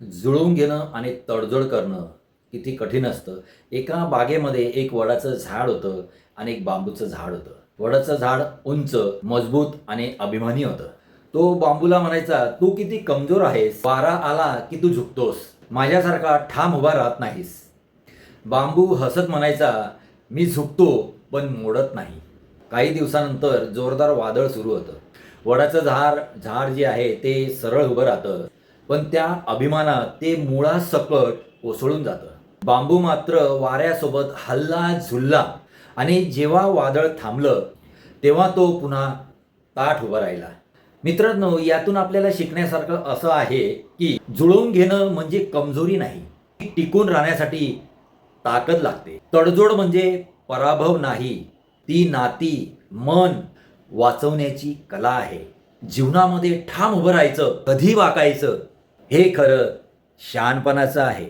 जुळवून घेणं आणि तडजोड करणं किती कठीण असतं. एका बागेमध्ये एक वडाचं झाड होतं आणि एक बांबूचं झाड होतं. वडाचं झाड उंच मजबूत आणि अभिमानी होतं. तो बांबूला म्हणायचा तू किती कमजोर आहेस. वारा आला की तू झुकतोस. माझ्यासारखा ठाम उभा राहत नाहीस. बांबू हसत म्हणायचा मी झुकतो पण मोडत नाही. काही दिवसानंतर जोरदार वादळ सुरू होतं. वडाचं झाड झाड जे आहे ते सरळ उभं राहतं. पण त्या अभिमानात ते मुळासकट कोसळून जातं. बांबू मात्र वाऱ्यासोबत हल्ला झुलला आणि जेव्हा वादळ थांबलं तेव्हा तो पुन्हा ताठ उभा राहिला. मित्रांनो यातून आपल्याला शिकण्यासारखं असं आहे की जुळवून घेणं म्हणजे कमजोरी नाही. टिकून राहण्यासाठी ताकद लागते. तडजोड म्हणजे पराभव नाही. ती नाती मन वाचवण्याची कला आहे. जीवनामध्ये ठाम उभं राहायचं कधी वाकायचं हे खरं शहाणपणाचं आहे.